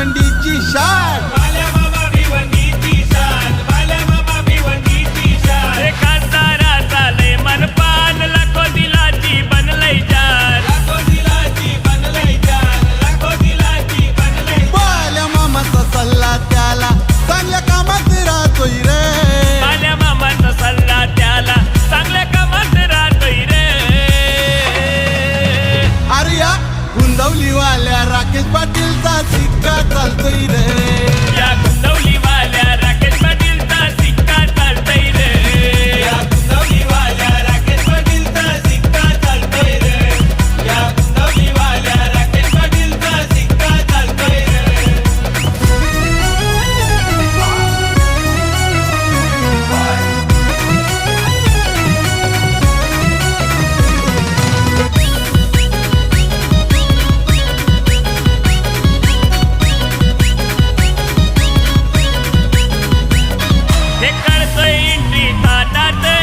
20 G-Shot Marquez Batilda, Zica, Caldeire. da da da